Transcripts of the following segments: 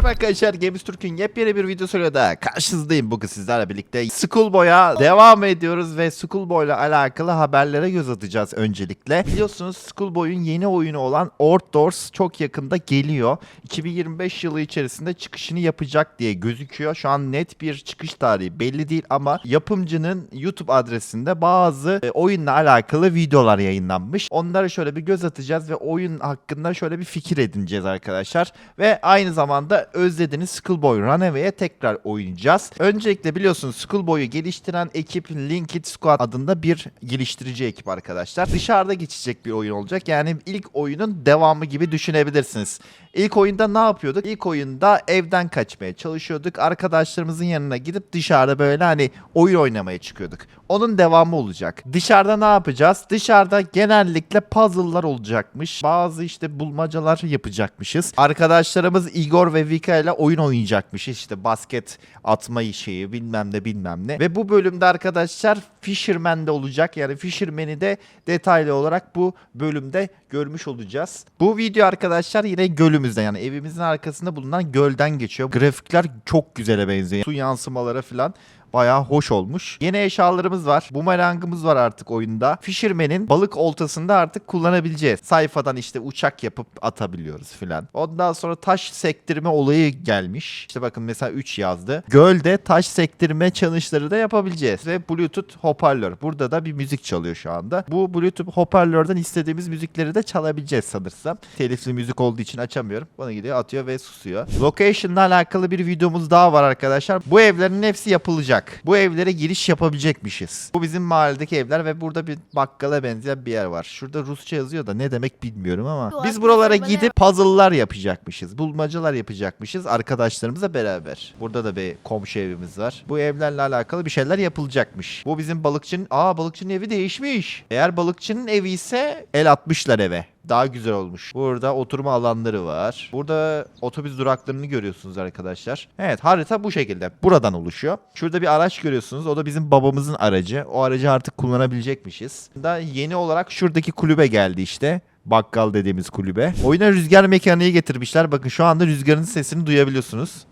Merhaba arkadaşlar Games Türk'ün yepyeni bir videosuyla da karşınızdayım bugün sizlerle birlikte Schoolboy'a devam ediyoruz ve Schoolboy'la alakalı haberlere göz atacağız öncelikle. Biliyorsunuz Schoolboy'un yeni oyunu olan Outdoors çok yakında geliyor. 2025 yılı içerisinde çıkışını yapacak diye gözüküyor. Şu an net bir çıkış tarihi belli değil ama yapımcının YouTube adresinde bazı e, oyunla alakalı videolar yayınlanmış. Onlara şöyle bir göz atacağız ve oyun hakkında şöyle bir fikir edineceğiz arkadaşlar. Ve aynı zamanda özlediğiniz Schoolboy Runaway'e tekrar oynayacağız. Öncelikle biliyorsunuz Schoolboy'u geliştiren ekip Linked Squad adında bir geliştirici ekip arkadaşlar. Dışarıda geçecek bir oyun olacak. Yani ilk oyunun devamı gibi düşünebilirsiniz. İlk oyunda ne yapıyorduk? İlk oyunda evden kaçmaya çalışıyorduk. Arkadaşlarımızın yanına gidip dışarıda böyle hani oyun oynamaya çıkıyorduk. Onun devamı olacak. Dışarıda ne yapacağız? Dışarıda genellikle puzzle'lar olacakmış. Bazı işte bulmacalar yapacakmışız. Arkadaşlarımız Igor ve Vika ile oyun oynayacakmış. İşte basket atma şeyi bilmem ne bilmem ne. Ve bu bölümde arkadaşlar Fisherman de olacak. Yani Fisherman'i de detaylı olarak bu bölümde görmüş olacağız. Bu video arkadaşlar yine gölümüzde yani evimizin arkasında bulunan gölden geçiyor. Grafikler çok güzele benziyor. Su yansımaları falan Bayağı hoş olmuş. Yeni eşyalarımız var. Bumerangımız var artık oyunda. Fisherman'in balık oltasında artık kullanabileceğiz. Sayfadan işte uçak yapıp atabiliyoruz filan. Ondan sonra taş sektirme olayı gelmiş. İşte bakın mesela 3 yazdı. Gölde taş sektirme challenge'ları da yapabileceğiz. Ve Bluetooth hoparlör. Burada da bir müzik çalıyor şu anda. Bu Bluetooth hoparlörden istediğimiz müzikleri de çalabileceğiz sanırsam. Telifli müzik olduğu için açamıyorum. Bana gidiyor atıyor ve susuyor. Location'la alakalı bir videomuz daha var arkadaşlar. Bu evlerin hepsi yapılacak. Bu evlere giriş yapabilecekmişiz. Bu bizim mahalledeki evler ve burada bir bakkala benzeyen bir yer var. Şurada Rusça yazıyor da ne demek bilmiyorum ama. Biz buralara gidip puzzle'lar yapacakmışız. Bulmacalar yapacakmışız arkadaşlarımızla beraber. Burada da bir komşu evimiz var. Bu evlerle alakalı bir şeyler yapılacakmış. Bu bizim balıkçının... Aa balıkçının evi değişmiş. Eğer balıkçının evi ise el atmışlar eve. Daha güzel olmuş. Burada oturma alanları var. Burada otobüs duraklarını görüyorsunuz arkadaşlar. Evet harita bu şekilde. Buradan oluşuyor. Şurada bir araç görüyorsunuz. O da bizim babamızın aracı. O aracı artık kullanabilecekmişiz. Da yeni olarak şuradaki kulübe geldi işte. Bakkal dediğimiz kulübe. Oyuna rüzgar mekaniği getirmişler. Bakın şu anda rüzgarın sesini duyabiliyorsunuz.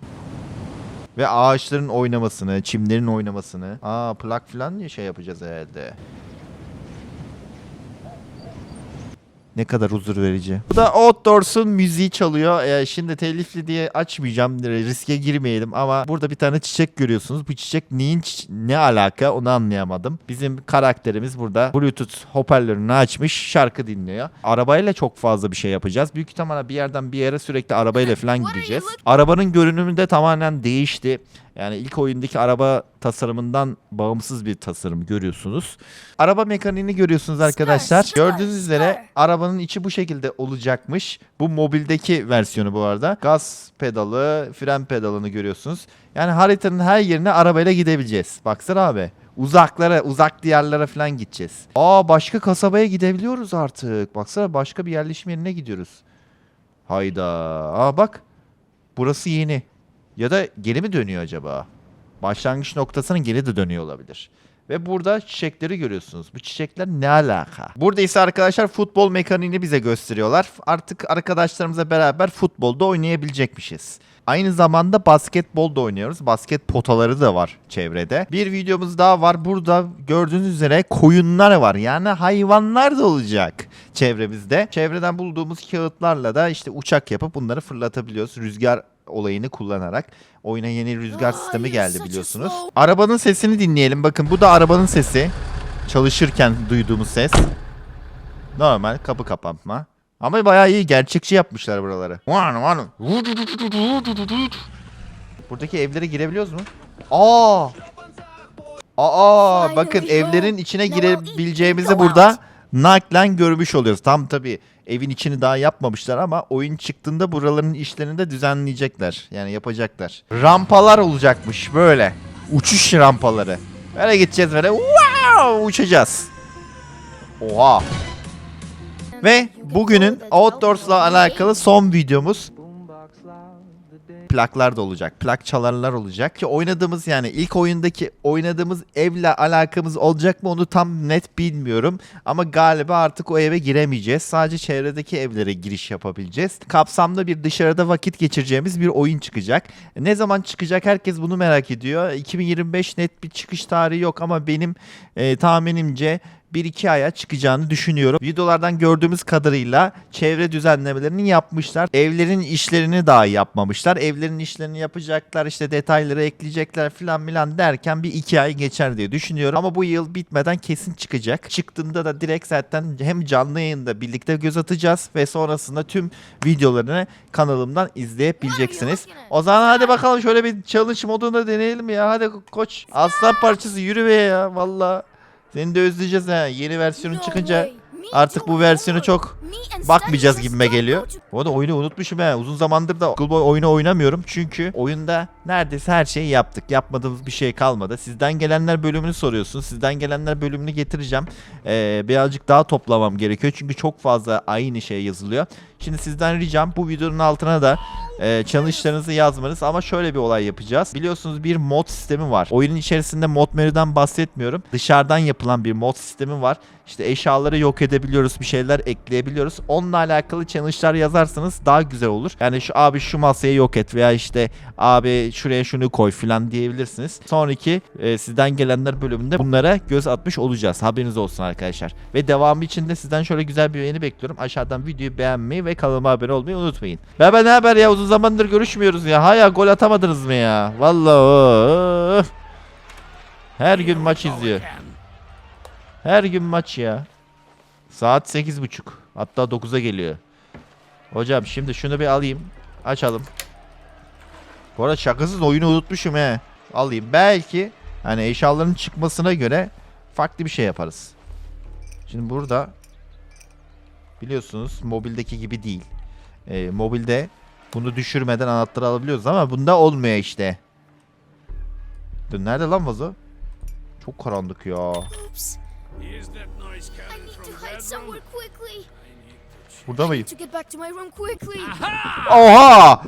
Ve ağaçların oynamasını, çimlerin oynamasını. Aa plak falan diye şey yapacağız herhalde. Ne kadar huzur verici. Bu da Outdoors'un müziği çalıyor. Ee, şimdi telifli diye açmayacağım. Riske girmeyelim ama burada bir tane çiçek görüyorsunuz. Bu çiçek neyin ne alaka onu anlayamadım. Bizim karakterimiz burada Bluetooth hoparlörünü açmış şarkı dinliyor. Arabayla çok fazla bir şey yapacağız. Büyük ihtimalle bir yerden bir yere sürekli arabayla falan gideceğiz. Arabanın görünümü de tamamen değişti. Yani ilk oyundaki araba tasarımından bağımsız bir tasarım görüyorsunuz. Araba mekaniğini görüyorsunuz arkadaşlar. star, Gördüğünüz üzere star. arabanın içi bu şekilde olacakmış. Bu mobildeki versiyonu bu arada. Gaz pedalı, fren pedalını görüyorsunuz. Yani haritanın her yerine arabayla gidebileceğiz. Baksana abi. Uzaklara, uzak diyarlara falan gideceğiz. Aa başka kasabaya gidebiliyoruz artık. Baksana başka bir yerleşim yerine gidiyoruz. Hayda. Aa bak. Burası yeni. Ya da geri mi dönüyor acaba? Başlangıç noktasının geri de dönüyor olabilir. Ve burada çiçekleri görüyorsunuz. Bu çiçekler ne alaka? Burada ise arkadaşlar futbol mekaniğini bize gösteriyorlar. Artık arkadaşlarımızla beraber futbolda oynayabilecekmişiz. Aynı zamanda basketbol da oynuyoruz. Basket potaları da var çevrede. Bir videomuz daha var. Burada gördüğünüz üzere koyunlar var. Yani hayvanlar da olacak çevremizde. Çevreden bulduğumuz kağıtlarla da işte uçak yapıp bunları fırlatabiliyoruz. Rüzgar olayını kullanarak. Oyuna yeni rüzgar sistemi geldi biliyorsunuz. Arabanın sesini dinleyelim. Bakın bu da arabanın sesi. Çalışırken duyduğumuz ses. Normal kapı kapatma. Ama bayağı iyi gerçekçi yapmışlar buraları. Buradaki evlere girebiliyoruz mu? Aa! Aa bakın evlerin içine girebileceğimizi burada. Naklen görmüş oluyoruz. Tam tabii evin içini daha yapmamışlar ama oyun çıktığında buraların işlerini de düzenleyecekler. Yani yapacaklar. Rampalar olacakmış böyle. Uçuş rampaları. Böyle gideceğiz böyle wow uçacağız. Oha. Ve bugünün Outdoors'la alakalı son videomuz. Plaklar da olacak. Plak çalarlar olacak. Ki oynadığımız yani ilk oyundaki oynadığımız evle alakamız olacak mı onu tam net bilmiyorum. Ama galiba artık o eve giremeyeceğiz. Sadece çevredeki evlere giriş yapabileceğiz. Kapsamlı bir dışarıda vakit geçireceğimiz bir oyun çıkacak. Ne zaman çıkacak herkes bunu merak ediyor. 2025 net bir çıkış tarihi yok ama benim e, tahminimce 1-2 aya çıkacağını düşünüyorum. Videolardan gördüğümüz kadarıyla çevre düzenlemelerini yapmışlar. Evlerin işlerini daha yapmamışlar. Evlerin işlerini yapacaklar işte detayları ekleyecekler filan filan derken bir 2 ay geçer diye düşünüyorum. Ama bu yıl bitmeden kesin çıkacak. Çıktığında da direkt zaten hem canlı yayında birlikte göz atacağız ve sonrasında tüm videolarını kanalımdan izleyebileceksiniz. O zaman hadi bakalım şöyle bir challenge modunda deneyelim ya. Hadi koç aslan parçası yürü be ya valla. Seni de özleyeceğiz ha. Yeni versiyonu çıkınca artık bu versiyonu çok bakmayacağız gibime geliyor. Bu arada oyunu unutmuşum he. Uzun zamandır da Schoolboy oyunu oynamıyorum. Çünkü oyunda neredeyse her şeyi yaptık. Yapmadığımız bir şey kalmadı. Sizden gelenler bölümünü soruyorsun. Sizden gelenler bölümünü getireceğim. Ee, birazcık daha toplamam gerekiyor. Çünkü çok fazla aynı şey yazılıyor. Şimdi sizden ricam bu videonun altına da e, challenge'larınızı yazmanız ama şöyle bir olay yapacağız. Biliyorsunuz bir mod sistemi var. Oyunun içerisinde mod menüden bahsetmiyorum. Dışarıdan yapılan bir mod sistemi var. İşte eşyaları yok edebiliyoruz, bir şeyler ekleyebiliyoruz. Onunla alakalı challenge'lar yazarsanız daha güzel olur. Yani şu abi şu masayı yok et veya işte abi şuraya şunu koy filan diyebilirsiniz. Sonraki e, sizden gelenler bölümünde bunlara göz atmış olacağız. Haberiniz olsun arkadaşlar. Ve devamı için de sizden şöyle güzel bir beğeni bekliyorum. Aşağıdan videoyu beğenmeyi ve kanalıma abone olmayı unutmayın. Bebe ne haber ya uzun zamandır görüşmüyoruz ya. Haya gol atamadınız mı ya? Vallahi. öf. Her gün maç izliyor. Her gün maç ya. Saat 8.30. Hatta 9'a geliyor. Hocam şimdi şunu bir alayım. Açalım. Bu arada şakasız oyunu unutmuşum he. Alayım. Belki hani eşyaların çıkmasına göre farklı bir şey yaparız. Şimdi burada biliyorsunuz mobildeki gibi değil. Ee, mobilde bunu düşürmeden anahtarı alabiliyoruz ama bunda olmuyor işte. Dur nerede lan vazo? Çok karanlık ya. Burada mıyım? Oha!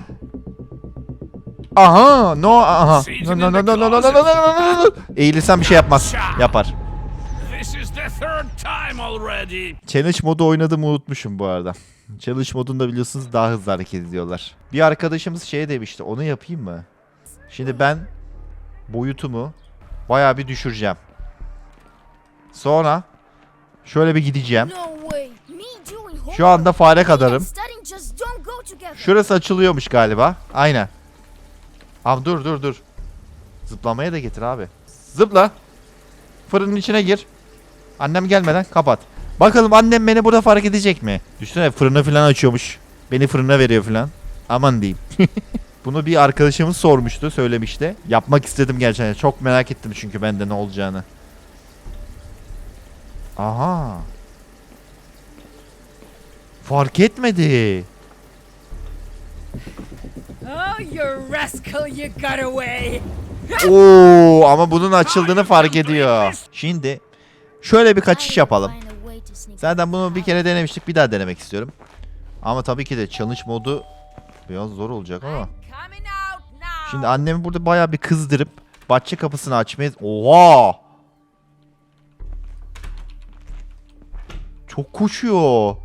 Aha! No, aha. No, no, no, no, no, no, no, no, no, no, no. Eğilirsen bir şey yapmaz. Yapar. Challenge modu oynadığımı unutmuşum bu arada. Challenge modunda biliyorsunuz daha hızlı hareket ediyorlar. Bir arkadaşımız şey demişti. Onu yapayım mı? Şimdi ben boyutumu bayağı bir düşüreceğim. Sonra şöyle bir gideceğim. No way. Me doing Şu anda fare homework kadarım. and studying just don't go together. Şurası açılıyormuş galiba. Aynen. Abi dur dur dur. Zıplamaya da getir abi. Zıpla. Fırının içine gir. Annem gelmeden kapat. Bakalım annem beni burada fark edecek mi? Düşünsene fırını falan açıyormuş. Beni fırına veriyor falan. Aman diyeyim. Bunu bir arkadaşımız sormuştu, söylemişti. Yapmak istedim gerçekten. Çok merak ettim çünkü bende ne olacağını. Aha. Fark etmedi. Oh, you rascal, you got away! Oo ama bunun açıldığını fark ediyor. Şimdi şöyle bir kaçış yapalım. Zaten bunu bir kere denemiştik. Bir daha denemek istiyorum. Ama tabii ki de challenge modu biraz zor olacak ama. Şimdi annemi burada bayağı bir kızdırıp bahçe kapısını açmayız. Oha! Çok koşuyor.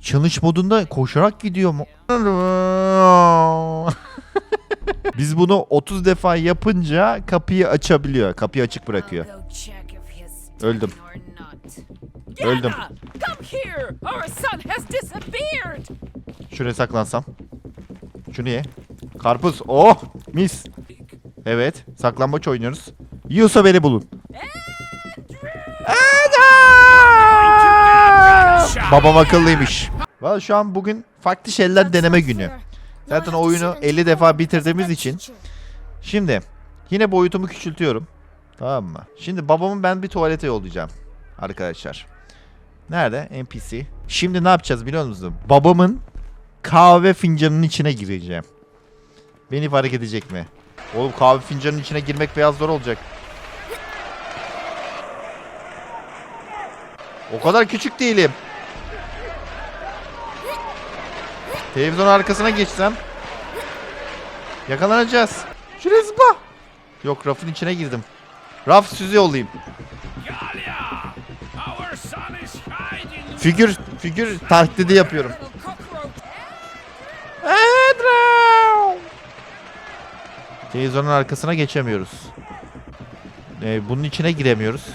Challenge modunda koşarak gidiyor mu? Biz bunu 30 defa yapınca kapıyı açabiliyor. Kapıyı açık bırakıyor. Öldüm. Öldüm. Şuraya saklansam. Şunu ye. Karpuz. Oh mis. Evet saklambaç oynuyoruz. Yiyorsa beni bulun. Babam akıllıymış. Valla şu an bugün farklı şeyler deneme günü. Zaten oyunu 50 defa bitirdiğimiz için. Şimdi yine boyutumu küçültüyorum. Tamam mı? Şimdi babamı ben bir tuvalete yollayacağım. Arkadaşlar. Nerede? NPC. Şimdi ne yapacağız biliyor musunuz? Babamın kahve fincanının içine gireceğim. Beni fark edecek mi? Oğlum kahve fincanının içine girmek biraz zor olacak. O kadar küçük değilim. Televizyon arkasına geçsem. Yakalanacağız. Şuraya zıpla. Yok rafın içine girdim. Raf sizi yollayayım. Figür, figür taklidi yapıyorum. Televizyonun arkasına geçemiyoruz. Ee, bunun içine giremiyoruz.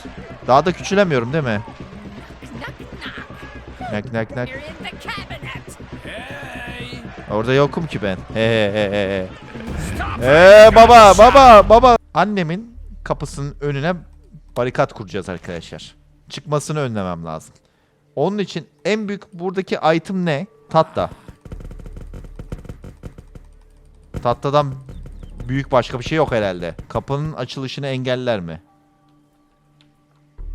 Daha da küçülemiyorum değil mi? Nak nak nak. Orada yokum ki ben. He he he he Ee baba baba baba. Annemin kapısının önüne barikat kuracağız arkadaşlar. Çıkmasını önlemem lazım. Onun için en büyük buradaki item ne? Tatla. Tatlıdan büyük başka bir şey yok herhalde. Kapının açılışını engeller mi?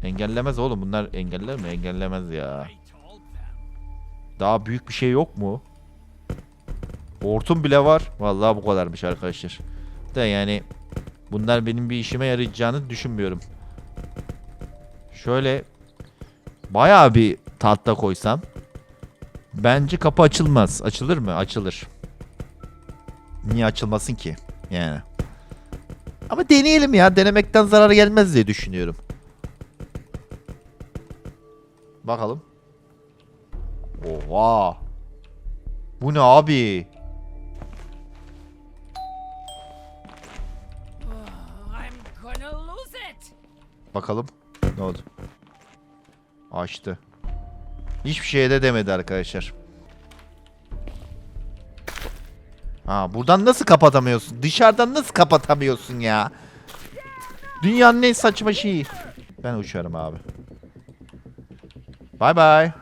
Engellemez oğlum. Bunlar engeller mi? Engellemez ya. Daha büyük bir şey yok mu? Hortum bile var. Vallahi bu kadarmış arkadaşlar. Da yani bunlar benim bir işime yarayacağını düşünmüyorum. Şöyle bayağı bir tahta koysam bence kapı açılmaz. Açılır mı? Açılır. Niye açılmasın ki? Yani. Ama deneyelim ya. Denemekten zarar gelmez diye düşünüyorum. Bakalım. Oha. Bu ne abi? Bakalım. Ne oldu? Açtı. Hiçbir şeye de demedi arkadaşlar. Ha buradan nasıl kapatamıyorsun? Dışarıdan nasıl kapatamıyorsun ya? Dünyanın en saçma şeyi. Ben uçarım abi. Bye.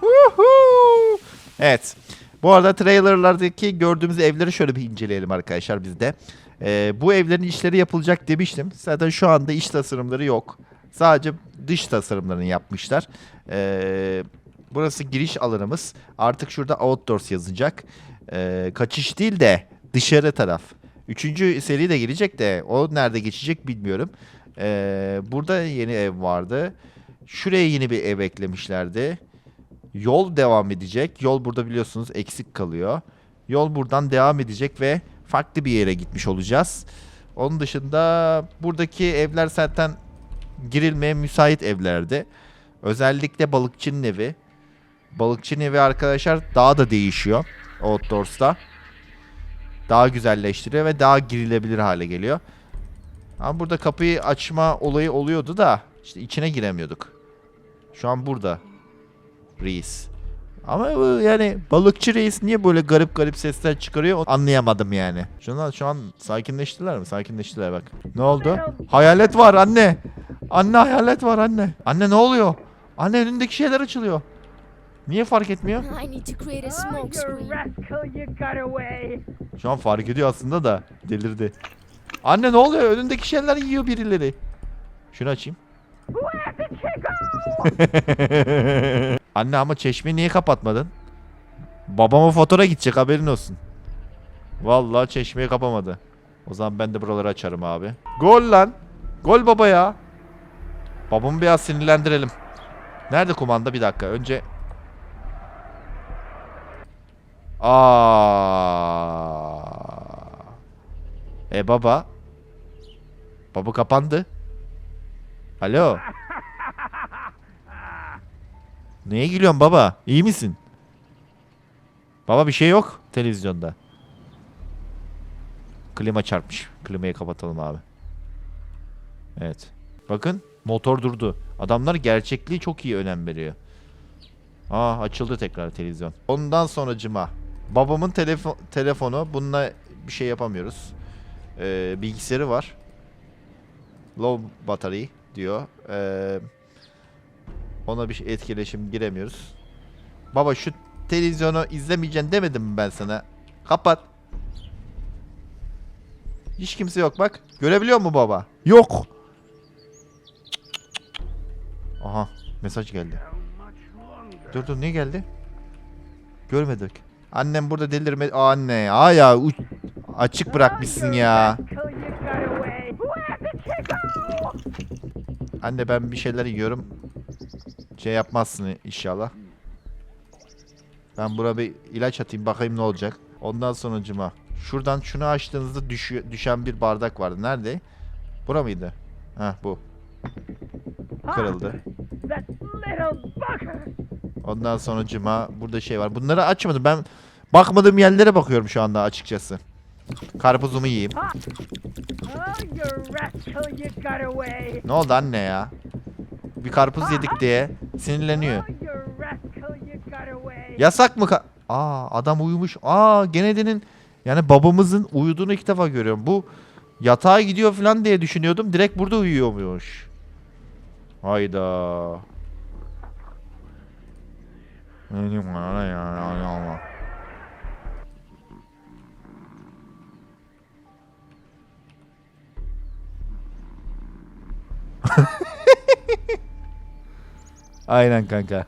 Woohoo! Evet. Bu arada trailerlardaki gördüğümüz evleri şöyle bir inceleyelim arkadaşlar biz de. Ee, bu evlerin işleri yapılacak demiştim. Zaten şu anda iç tasarımları yok. Sadece dış tasarımlarını yapmışlar. Ee, burası giriş alanımız. Artık şurada outdoors yazacak. Ee, kaçış değil de dışarı taraf. Üçüncü seri de gelecek de o nerede geçecek bilmiyorum. Ee, burada yeni ev vardı. Şuraya yeni bir ev eklemişlerdi. Yol devam edecek. Yol burada biliyorsunuz eksik kalıyor. Yol buradan devam edecek ve farklı bir yere gitmiş olacağız. Onun dışında buradaki evler zaten girilmeye müsait evlerdi. Özellikle balıkçının evi. Balıkçının evi arkadaşlar daha da değişiyor Outdoors'ta. Daha güzelleştiriyor ve daha girilebilir hale geliyor. Ama burada kapıyı açma olayı oluyordu da işte içine giremiyorduk. Şu an burada. Reis. Ama bu yani balıkçı reis niye böyle garip garip sesler çıkarıyor onu anlayamadım yani. Şunlar şu an sakinleştiler mi? Sakinleştiler bak. Ne oldu? Hayalet var anne. Anne hayalet var anne. Anne ne oluyor? Anne önündeki şeyler açılıyor. Niye fark etmiyor? Şu an fark ediyor aslında da delirdi. Anne ne oluyor? Önündeki şeyler yiyor birileri. Şunu açayım. Anne ama çeşmeyi niye kapatmadın? Babama fotoğrafa gidecek haberin olsun. Vallahi çeşmeyi kapamadı. O zaman ben de buraları açarım abi. Gol lan. Gol baba ya. Babamı biraz sinirlendirelim. Nerede kumanda? Bir dakika. Önce... Aa. E baba. Baba kapandı. Alo. Neye gülüyorsun baba? İyi misin? Baba bir şey yok televizyonda. Klima çarpmış. Klimayı kapatalım abi. Evet. Bakın motor durdu. Adamlar gerçekliği çok iyi önem veriyor. Aa açıldı tekrar televizyon. Ondan sonracıma babamın telefon telefonu bununla bir şey yapamıyoruz. Ee, bilgisayarı var. Low battery diyor. Ee, ona bir şey- etkileşim giremiyoruz. Baba şu televizyonu izlemeyeceksin demedim mi ben sana? Kapat. Hiç kimse yok bak. Görebiliyor mu baba? Yok. Aha mesaj geldi. Dur dur ne geldi? Görmedik. Annem burada delirme... Aa, Anne aa ya uç- açık bırakmışsın ya. Anne ben bir şeyler yiyorum. Şey yapmazsın inşallah. Ben buna bir ilaç atayım bakayım ne olacak. Ondan sonucuma Şuradan şunu açtığınızda düşüyor, düşen bir bardak vardı. Nerede? Bura mıydı? Heh bu. Kırıldı. Ondan sonra cıma burada şey var. Bunları açmadım. Ben bakmadığım yerlere bakıyorum şu anda açıkçası. Karpuzumu yiyeyim. Ne oldu anne ya? Bir karpuz yedik diye sinirleniyor. Yasak mı? ka- Aa adam uyumuş. Aa Genede'nin yani babamızın uyuduğunu ilk defa görüyorum. Bu yatağa gidiyor falan diye düşünüyordum. Direkt burada uyuyormuş. Hayda. Ne diyeyim bana ya, ya, ya, ya. Aynen kanka.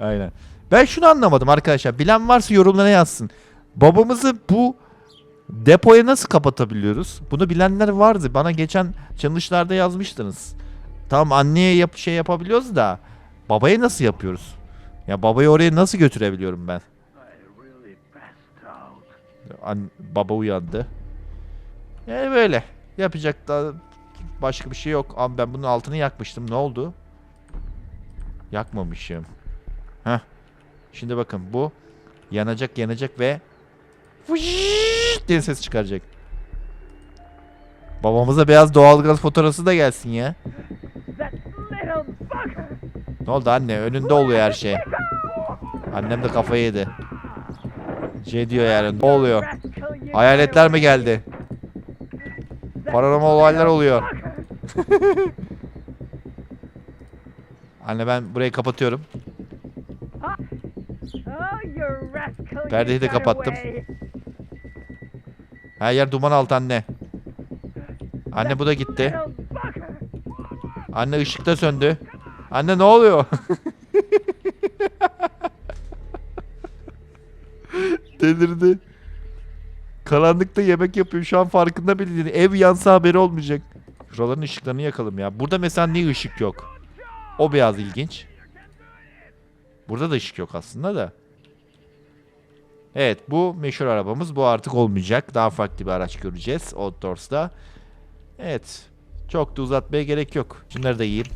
Aynen. Ben şunu anlamadım arkadaşlar. Bilen varsa yorumlara yazsın. Babamızı bu depoya nasıl kapatabiliyoruz? Bunu bilenler vardı. Bana geçen challenge'larda yazmıştınız. Tamam anneye yap şey yapabiliyoruz da babaya nasıl yapıyoruz? Ya babayı oraya nasıl götürebiliyorum ben? An baba uyandı. Yani böyle. Yapacak da başka bir şey yok. Ama ben bunun altını yakmıştım. Ne oldu? Yakmamışım. Heh. Şimdi bakın bu yanacak yanacak ve diye ses çıkaracak. Babamıza beyaz doğalgaz fotoğrafı da gelsin ya. Ne oldu anne? Önünde oluyor her şey. Annem de kafayı yedi. Şey diyor yani ne oluyor? Hayaletler mi geldi? Paranormal olaylar oluyor. Anne ben burayı kapatıyorum. Perdeyi de kapattım. Her yer duman altı anne. Anne bu da gitti. Anne ışık da söndü. Anne ne oluyor? Delirdi. Karanlıkta yemek yapıyor. Şu an farkında bile değil. Ev yansa haberi olmayacak. Şuraların ışıklarını yakalım ya. Burada mesela niye ışık yok? O biraz ilginç. Burada da ışık yok aslında da. Evet bu meşhur arabamız. Bu artık olmayacak. Daha farklı bir araç göreceğiz Outdoors'da. Evet. Çok da uzatmaya gerek yok. Şunları da yiyeyim.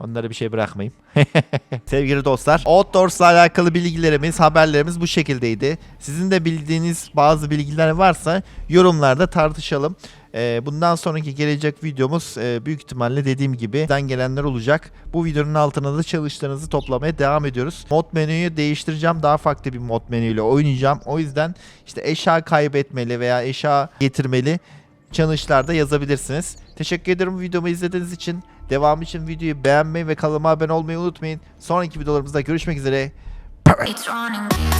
Onlara bir şey bırakmayayım. Sevgili dostlar, Outdoors'la alakalı bilgilerimiz, haberlerimiz bu şekildeydi. Sizin de bildiğiniz bazı bilgiler varsa yorumlarda tartışalım. Ee, bundan sonraki gelecek videomuz e, büyük ihtimalle dediğim gibi den gelenler olacak. Bu videonun altına da çalıştığınızı toplamaya devam ediyoruz. Mod menüyü değiştireceğim. Daha farklı bir mod menüyle oynayacağım. O yüzden işte eşya kaybetmeli veya eşya getirmeli challenge'larda yazabilirsiniz. Teşekkür ederim videomu izlediğiniz için. Devam için videoyu beğenmeyi ve kanalıma abone olmayı unutmayın. Sonraki videolarımızda görüşmek üzere. It's running.